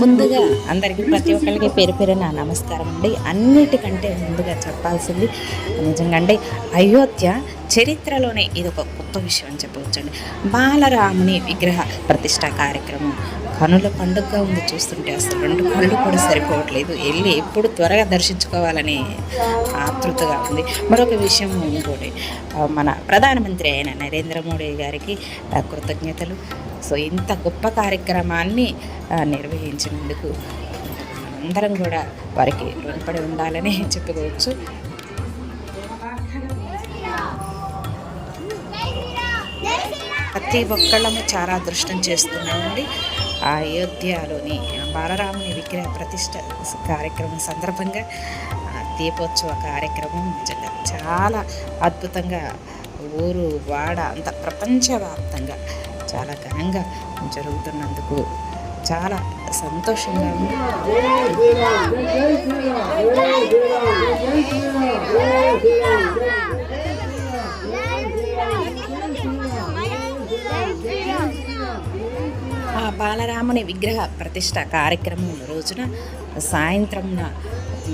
ముందుగా అందరికీ ప్రతి ఒక్కరికి పేరు పేరు నా నమస్కారం అండి. అన్నిటికంటే ముందుగా చెప్పాల్సింది నిజంగా అండి అయోధ్య చరిత్రలోనే ఇది ఒక గొప్ప విషయం అని చెప్పవచ్చండి. బాలరాముని విగ్రహ ప్రతిష్ట కార్యక్రమం. కనుల పండుగగా ఉంది చూస్తుంటే అసలు రెండు కళ్ళు కూడా సరిపోవట్లేదు. వెళ్ళి ఎప్పుడు త్వరగా దర్శించుకోవాలని ఆతృతగా ఉంది. మరొక విషయం ఇంకోటి. మన ప్రధానమంత్రి అయిన నరేంద్ర మోడీ గారికి కృతజ్ఞతలు. సో ఇంత గొప్ప కార్యక్రమాన్ని నిర్వహించినందుకు అందరం కూడా వారికి రుణపడి ఉండాలని చెప్పుకోవచ్చు. ప్రతి ఒక్కళ్ళము చాలా అదృష్టం చేస్తున్నామండి. ఆ అయోధ్యలోని బాలరాముని విగ్రహ ప్రతిష్ట కార్యక్రమం సందర్భంగా ఆ దీపోత్సవ కార్యక్రమం నిజంగా చాలా అద్భుతంగా ఊరు వాడ అంత ప్రపంచవ్యాప్తంగా చాలా ఘనంగా జరుగుతున్నందుకు చాలా సంతోషంగా ఉంది. ఆ బాలరాముని విగ్రహ ప్రతిష్ట కార్యక్రమం రోజున సాయంత్రం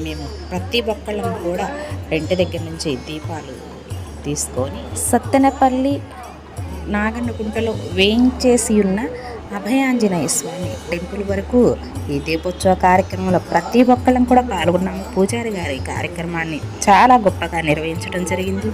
మేము ప్రతి ఒక్కళ్ళం కూడా రెంటి దగ్గర నుంచి దీపాలు తీసుకొని సత్తెనపల్లి నాగన్నకుంటలో వేయించేసి ఉన్న అభయాంజనేయ స్వామి టెంపుల్ వరకు ఈ దీపోత్సవ కార్యక్రమంలో ప్రతి ఒక్కళ్ళం కూడా పాల్గొన్నాము పూజారి గారి ఈ కార్యక్రమాన్ని చాలా గొప్పగా నిర్వహించడం జరిగింది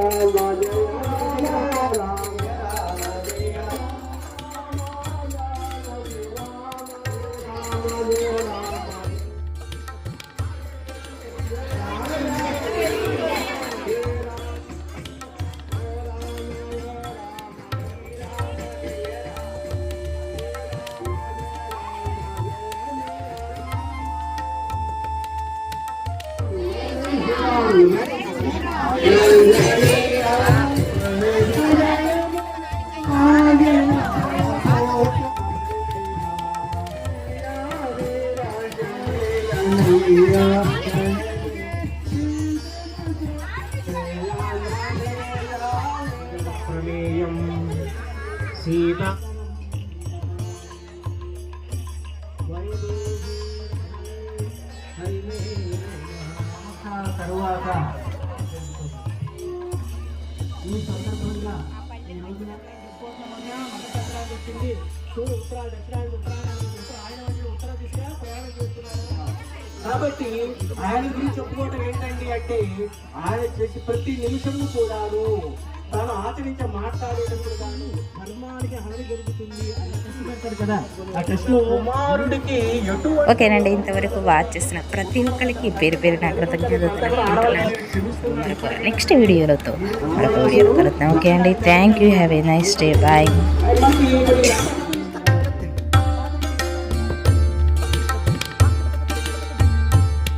Oh, my God. Sina ఈ సందర్భంగా ఈ రోజున మతపత్రాలు వచ్చింది. చూడు ఉత్తరాలు దక్షిణాలు ఉత్తరాలు ఆయన వాళ్ళు ఉత్తర దిశగా ప్రయాణం చేస్తున్నారు కాబట్టి ఆయన గురించి చెప్పుకోవటం ఏంటండి అంటే ఆయన చేసి ప్రతి నిమిషము కూడాను తాను ఆచరించే మాట్లాడేటప్పుడు కానీ ధర్మానికి హాని జరుగుతుంది అని టెస్ట్ పెడతాడు కదా. ఆ టెస్ట్లో కుమారుడికి ఎటువంటి ఓకేనండి ఇంతవరకు వాచ్ చేసిన ప్రతి ఒక్కరికి పేరు పేరు నా కృతజ్ఞతలు నెక్స్ట్ వీడియోలతో మరొక వీడియో కలుద్దాం. ఓకే అండి thank you have a nice day bye